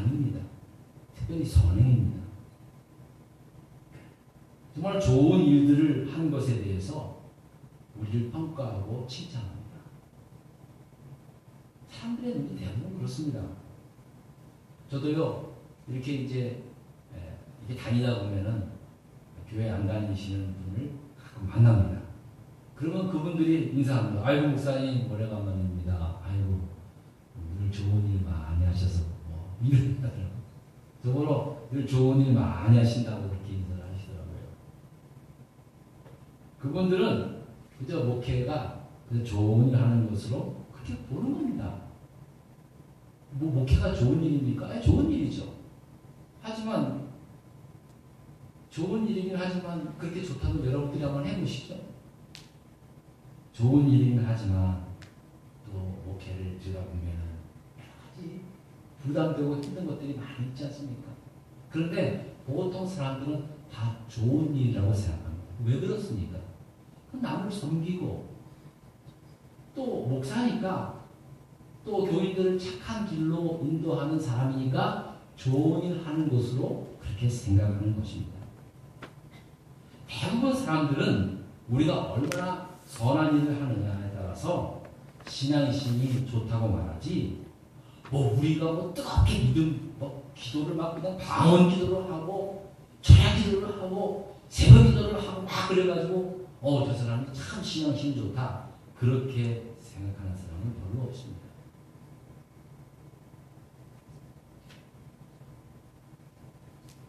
아닙니다. 특별히 선행입니다. 정말 좋은 일들을 하는 것에 대해서 우리를 평가하고 칭찬합니다. 사람들의 눈이 대부분 그렇습니다. 저도요, 이렇게 이제, 에, 이렇게 다니다 보면은 교회 안 다니시는 분을 가끔 만납니다. 그러면 그분들이 인사합니다. 아이고, 목사님, 오래간만입니다. 아이고, 늘 좋은 일 많이 하셔서, 하더라고요. 저보러 늘 좋은 일 많이 하신다고 그렇게 인사를 하시더라고요. 그분들은 그저 목회가 그저 좋은 일 하는 것으로 그렇게 보는 겁니다. 뭐 목회가 좋은 일입니까? 아니, 좋은 일이죠. 하지만 좋은 일이긴 하지만 그렇게 좋다고 여러분들이 한번 해보시죠. 좋은 일이긴 하지만 또 목회를 들여다보면 부담되고 힘든 것들이 많이 있지 않습니까? 그런데 보통 사람들은 다 좋은 일이라고 생각합니다. 왜 그렇습니까? 남을 섬기고 또 목사니까 또 교인들을 착한 길로 인도하는 사람이니까 좋은 일 하는 것으로 그렇게 생각하는 것입니다. 대부분 사람들은 우리가 얼마나 선한 일을 하느냐에 따라서 신앙심이 좋다고 말하지 뭐 우리가 뭐 뜨겁게 믿음 뭐 기도를 막 그냥 방언 기도를 하고 철야 기도를 하고 새벽 기도를 하고 막 그래가지고 어 저 사람이 참 신앙심이 좋다 그렇게 생각하는 사람은 별로 없습니다.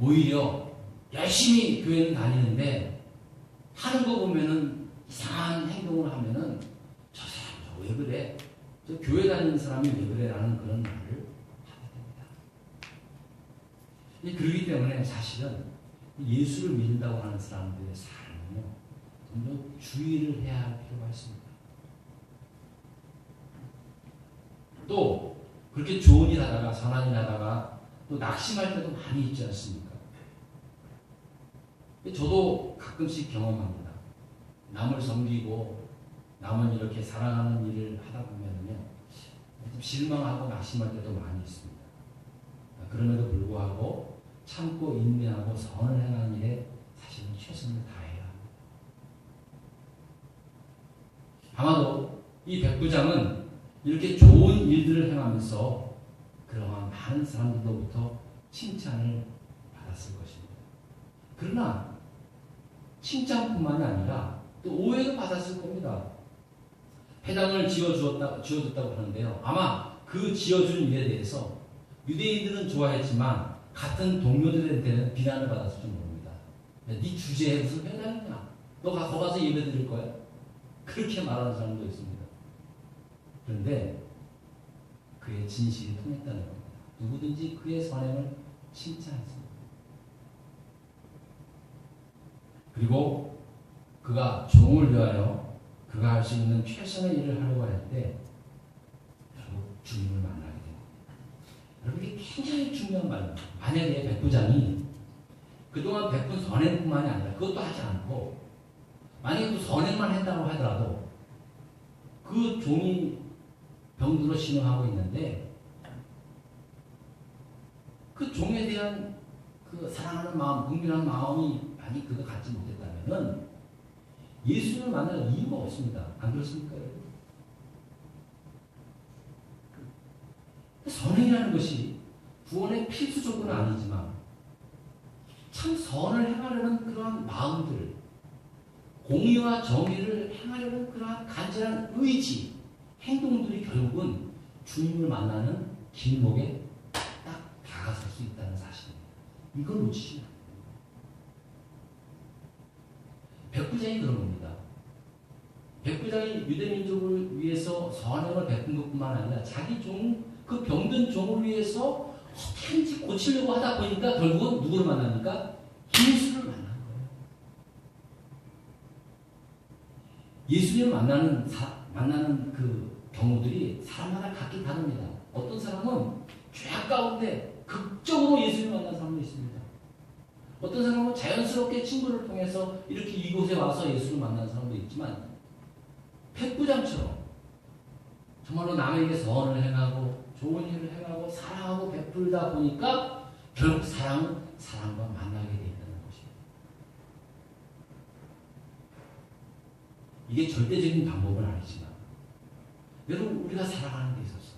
오히려 열심히 교회는 다니는데 하는 거 보면은 이상한 행동을 하면은 저 사람 저왜 그래? 저 교회 다니는 사람이 왜 그래라는 그런 말을 하게 됩니다. 이 그러기 때문에 사실은 예수를 믿는다고 하는 사람들의 삶은요 좀 더 주의를 해야 할 필요가 있습니다. 또 그렇게 좋은 일 하다가 선한 일 하다가 또 낙심할 때도 많이 있지 않습니까? 저도 가끔씩 경험합니다. 남을 섬기고 남을 이렇게 사랑하는 일을 하다 보면요 좀 실망하고 낙심할 때도 많이 있습니다. 그럼에도 불구하고 참고 인내하고 선을 행하는 일에 사실은 최선을 다해야 합니다. 아마도 이 백부장은 이렇게 좋은 일들을 행하면서 그러한 많은 사람들로부터 칭찬을 받았을 것입니다. 그러나 칭찬뿐만이 아니라 또 오해도 받았을 겁니다. 회당을 지어주었다, 지어줬다고 하는데요. 아마 그 지어준 일에 대해서 유대인들은 좋아했지만 같은 동료들한테는 비난을 받았을지 모릅니다. 네 주제에 무슨 회당이냐? 너 가, 거 가서 예배 드릴 거야? 그렇게 말하는 사람도 있습니다. 그런데 그의 진실이 통했다는 겁니다. 누구든지 그의 선행을 칭찬했습니다. 그리고 그가 종을 위하여 그가 할 수 있는 최선의 일을 하려고 할때 결국 주님을 만나게 됩니다. 여러분 이게 굉장히 중요한 말입니다. 만약에 백부장이 그동안 베푼 선행뿐만이 아니라 그것도 하지 않고 만약에 또 선행만 했다고 하더라도 그 종이 병들어 신음하고 있는데 그 종에 대한 그 사랑하는 마음, 국민하는 마음이 많이 그가 갖지 못했다면은 예수를 만날 이유가 없습니다. 안 그렇습니까? 여러분? 선행이라는 것이 구원의 필수 조건은 아니지만 참 선을 행하려는 그러한 마음들, 공의와 정의를 행하려는 그러한 간절한 의지, 행동들이 결국은 주님을 만나는 길목에 딱 다가설 수 있다는 사실입니다. 이걸 놓치시면 안 됩니다. 백부장이 그런 겁니다. 백부장이 유대민족을 위해서 선행을 베푼 것뿐만 아니라 자기 종, 그 병든 종을 위해서 어떻게든지 고치려고 하다 보니까 결국은 누구를 만납니까? 예수를 만난 거예요. 예수님을 만나는, 사, 만나는 그 경우들이 사람마다 각기 다릅니다. 어떤 사람은 죄악 가운데 극적으로 예수님을 만난 사람도 있습니다. 어떤 사람은 자연스럽게 친구를 통해서 이렇게 이곳에 와서 예수를 만난 사람도 있지만 백부장처럼 정말로 남에게 선을 행하고 좋은 일을 행하고 사랑하고 베풀다 보니까 결국 사랑은 사랑과 만나게 돼 있다는 것입니다. 이게 절대적인 방법은 아니지만 여러분 우리가 살아가는 데 있어서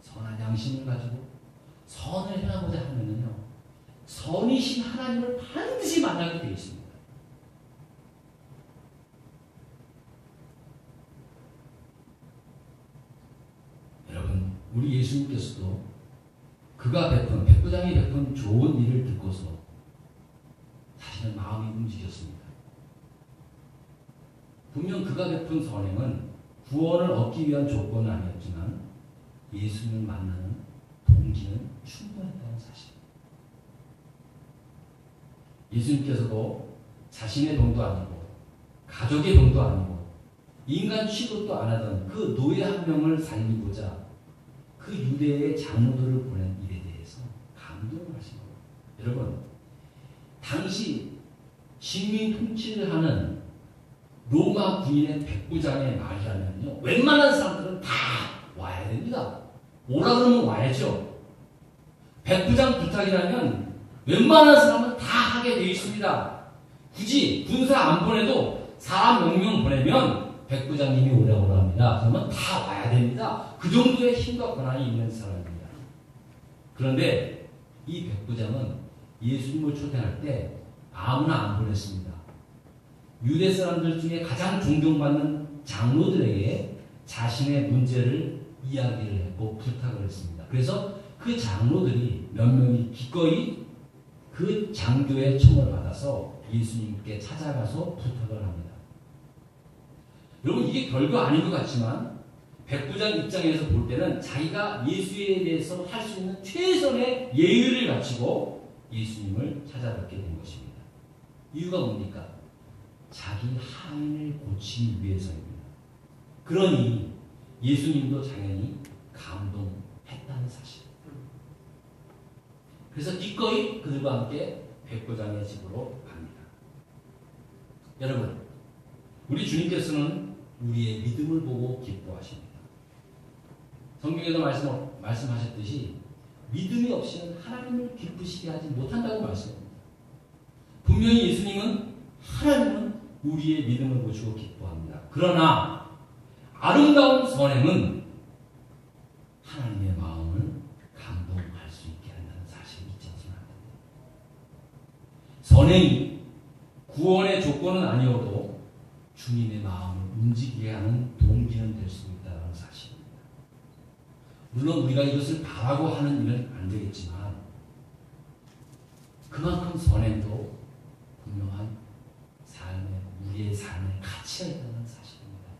선한 양심을 가지고 선을 행하고자 하면은요 선이신 하나님을 반드시 만나게 되어 있습니다. 여러분 우리 예수님께서도 그가 베푼 백부장이 베푼 좋은 일을 듣고서 자신의 마음이 움직였습니다. 분명 그가 베푼 선행은 구원을 얻기 위한 조건은 아니었지만 예수님을 만나는 동기는 충분했다는 사실. 예수님께서도 자신의 돈도 아니고 가족의 돈도 아니고 인간 취급도 안 하던 그 노예 한 명을 살리고자 그 유대의 장로들을 보낸 일에 대해서 감동을 하신 겁니다. 여러분, 당시 식민 통치를 하는 로마 군인의 백부장의 말이라면요. 웬만한 사람들은 다 와야 됩니다. 오라 그러면 와야죠. 백부장 부탁이라면 웬만한 사람은 다 하게 되어 있습니다. 굳이 군사 안 보내도 사람 명령 보내면 백부장님이 오라고 합니다. 그러면 다 와야 됩니다. 그 정도의 힘과 권한이 있는 사람입니다. 그런데 이 백부장은 예수님을 초대할 때 아무나 안 보냈습니다. 유대 사람들 중에 가장 존경받는 장로들에게 자신의 문제를 이야기를 했고 부탁을 했습니다. 그래서 그 장로들이 몇 명이 기꺼이 그 장교의 청을 받아서 예수님께 찾아가서 부탁을 합니다. 여러분 이게 별거 아닌 것 같지만 백부장 입장에서 볼 때는 자기가 예수에 대해서 할 수 있는 최선의 예의를 갖추고 예수님을 찾아뵙게 된 것입니다. 이유가 뭡니까? 자기 하인을 고치기 위해서입니다. 그러니 예수님도 당연히 감동했다는 사실. 그래서 기꺼이 그들과 함께 백부장의 집으로 갑니다. 여러분, 우리 주님께서는 우리의 믿음을 보고 기뻐하십니다. 성경에도 말씀, 말씀하셨듯이 믿음이 없이는 하나님을 기쁘시게 하지 못한다고 말씀합니다. 분명히 예수님은 하나님은 우리의 믿음을 보시고 기뻐합니다. 그러나 아름다운 선행은 하나님의 마음을 감동할 수 있게 한다는 사실을 잊지 않으면 안 됩니다. 선행이 구원의 조건은 아니어도 주님의 마음을 움직이게 하는 동기는 될 수 있다는 사실입니다. 물론 우리가 이것을 바라고 하는 일은 안 되겠지만 그만큼 선행도 분명한 삶의 우리의 삶의 가치가 있다는 사실입니다.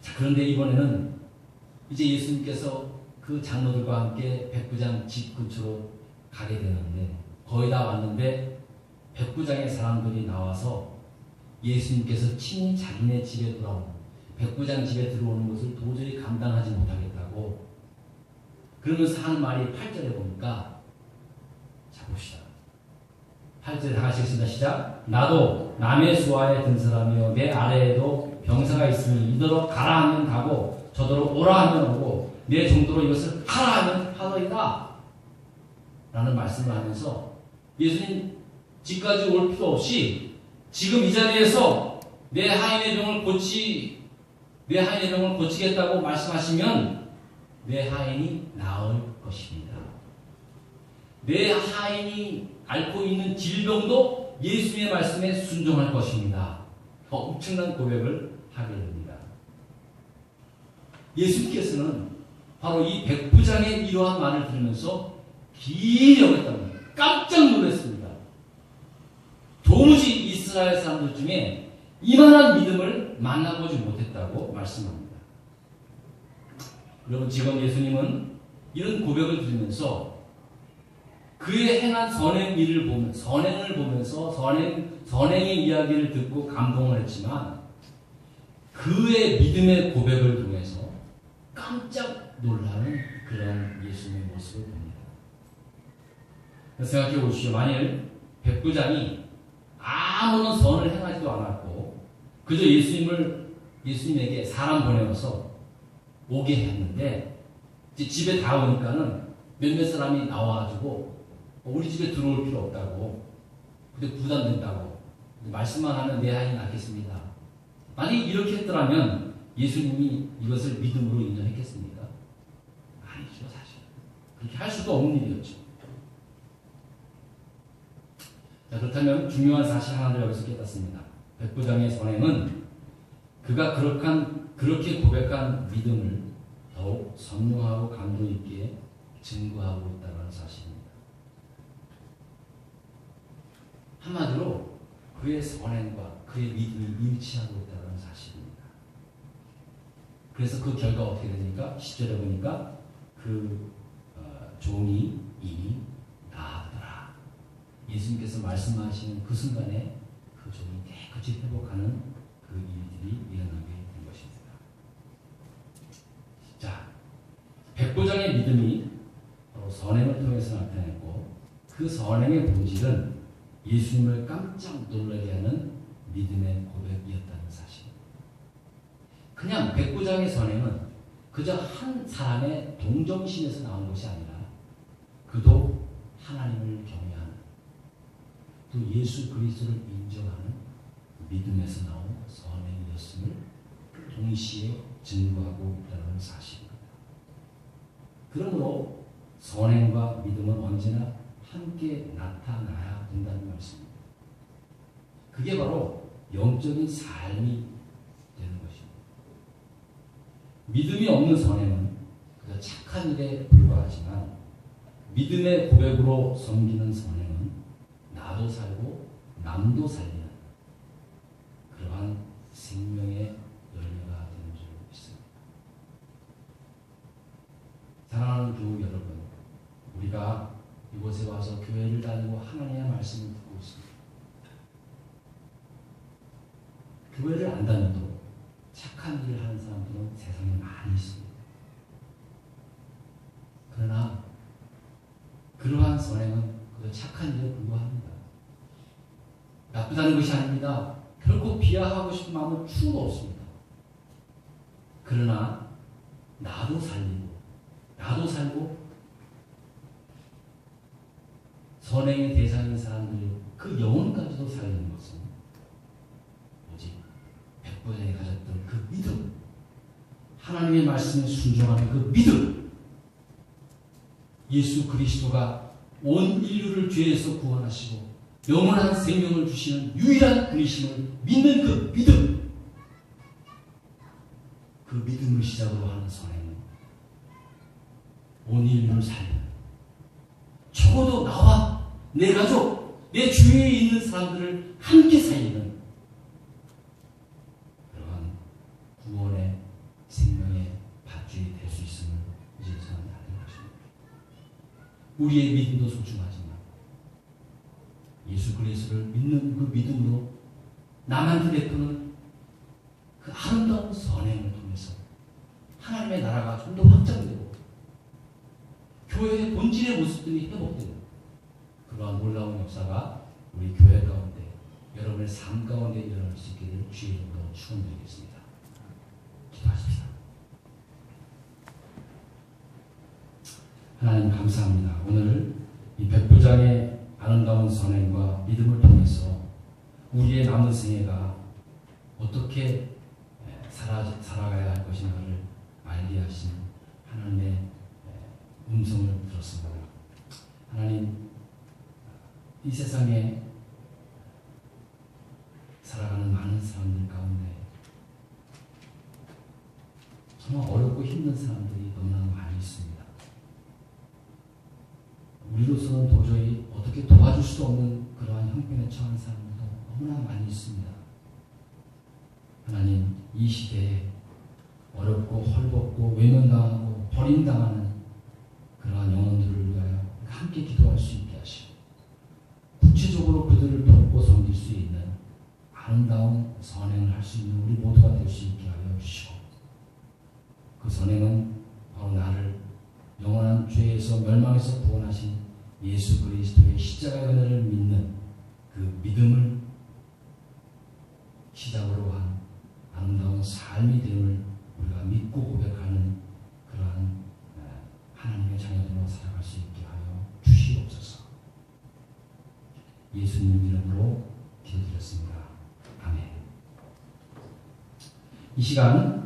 자 그런데 이번에는 이제 예수님께서 그 장로들과 함께 백부장 집 근처로 가게 되는데 거의 다 왔는데 백부장의 사람들이 나와서 예수님께서 친히 자기네 집에 돌아오는 백부장 집에 들어오는 것을 도저히 감당하지 못하겠다고 그러면서 하는 말이 8절에 보니까 자 봅시다. 8절 다 같이 읽습니다. 시작. 나도 남의 수하에 든 사람이요 내 아래에도 병사가 있으니 이더러 가라 하면 가고 저더러 오라 하면 오고 내 정도로 이것을 하라 하면 하더이다. 라는 말씀을 하면서 예수님 집까지 올 필요 없이 지금 이 자리에서 내 하인의 병을 고치 내 하인의 병을 고치겠다고 말씀하시면 내 하인이 나을 것입니다. 내 하인이 앓고 있는 질병도 예수님의 말씀에 순종할 것입니다. 엄청난 고백을 하게 됩니다. 예수님께서는 바로 이 백부장의 이러한 말을 들으면서 여겼답니다. 깜짝 놀랐습니다. 도무지 이스라엘 사람들 중에 이만한 믿음을 만나보지 못했다고 말씀합니다. 여러분 지금 예수님은 이런 고백을 들으면서 그의 행한 선행 일을 보면 선행을 보면서 선행 선행의 이야기를 듣고 감동을 했지만 그의 믿음의 고백을 통해서 깜짝 놀라는 그런 예수님의 모습을 봅니다. 생각해 보십시오. 만일 백부장이 아무런 선을 행하지도 않았고 그저 예수님을 예수님에게 사람 보내어서 오게 했는데 집에 다 오니까는 몇몇 사람이 나와가지고 우리 집에 들어올 필요 없다고 근데 부담된다고 말씀만 하면 내 아이 낳겠습니다. 만약 이렇게 했더라면 예수님이 이것을 믿음으로 인정했겠습니까? 아니죠 사실 그렇게 할 수도 없는 일이었죠. 자, 그렇다면 중요한 사실 하나를 여기서 깨닫습니다. 백부장의 선행은 그가 그렇게, 그렇게 고백한 믿음을 더욱 선명하고 감동 있게 증거하고 있다는 사실입니다. 한마디로 그의 선행과 그의 믿음이 일치하고 있다는 사실입니다. 그래서 그 결과 어떻게 되니까 10절에 보니까 그 어, 종이 이미. 예수님께서 말씀하시는 그 순간에 그 종이 깨끗이 회복하는 그 일들이 일어나게 된 것입니다. 자, 백보장의 믿음이 선행을 통해서 나타냈고 그 선행의 본질은 예수님을 깜짝 놀라게 하는 믿음의 고백이었다는 사실. 그냥 백부장의 선행은 그저 한 사람의 동정심에서 나온 것이 아니라 그도 하나님을 경외하는 또 예수 그리스도를 인정하는 믿음에서 나온 선행이었음을 동시에 증거하고 있다는 사실입니다. 그러므로 선행과 믿음은 언제나 함께 나타나야 된다는 말씀입니다. 그게 바로 영적인 삶이 되는 것입니다. 믿음이 없는 선행은 그저 착한 일에 불과하지만 믿음의 고백으로 섬기는 선행은 나도 살고 남도 살리는 그러한 생명의 열매가 되는 줄 믿습니다. 사랑하는 교우 여러분, 우리가 이곳에 와서 교회를 다니고 하나님의 말씀을 듣고 있습니다. 교회를 안 다녀도 착한 일을 하는 사람들은 세상에 많이 있습니다. 그러나 그러한 선행은 그 착한 일에 불과합니다. 나쁘다는 것이 아닙니다. 결코 비하하고 싶은 마음은 추도 없습니다. 그러나 나도 살리고 나도 살고 선행의 대상인 사람들이 그 영혼까지도 살리는 것은 오직 백보장이 가졌던 그 믿음 하나님의 말씀에 순종하는 그 믿음 예수 그리스도가 온 인류를 죄에서 구원하시고 영원한 생명을 주시는 유일한 분이심을 믿는 그 믿음. 그 믿음을 시작으로 하는 선행은 온 인류를 살리는 적어도 나와 내 가족, 내 주위에 있는 사람들을 함께 살리는 그러한 구원의 생명의 밧줄이 될 수 있음을 이제 저는 아는 것입니다. 우리의 믿음도 소중하지만 예수 그리스도를 믿는 그 믿음으로 남한테 베푸는 그 아름다운 선행을 통해서 하나님의 나라가 좀 더 확장되고 교회의 본질의 모습들이 회복되고 그러한 놀라운 역사가 우리 교회 가운데 여러분의 삶 가운데 일어날 수 있기를 주의 이름으로 축원드리겠습니다. 기도하십시다. 하나님 감사합니다. 오늘 이 백부장의 아름다운 선행과 믿음을 통해서 우리의 남은 생애가 어떻게 살아, 살아가야 할 것인가를 알게 하신 하나님의 음성을 들었습니다. 하나님 이 세상에 살아가는 많은 사람들 가운데 정말 어렵고 힘든 사람들이 너무나 많이 있습니다. 우리로서는 도저히 어떻게 도와줄 수 없는 그러한 형편에 처한 사람들도 너무나 많이 있습니다. 하나님, 이 시대에 어렵고 헐벗고 외면당하고 버림당하는 그러한 영혼들을 위하여 함께 기도할 수 있게 하시고 구체적으로 그들을 돕고 섬길 수 있는 아름다운 선행을 할 수 있는 우리 모두가 될 수 있게 하여 주시고 그 선행은 바로 나를 영원한 죄에서 멸망에서 구원하신 예수 그리스도의 십자가 은혜를 믿는 그 믿음을 시작으로 한 아름다운 삶이 됨을 우리가 믿고 고백하는 그러한 하나님의 자녀들로 살아갈 수 있게 하여 주시옵소서. 예수님 이름으로 기도드렸습니다. 아멘. 이 시간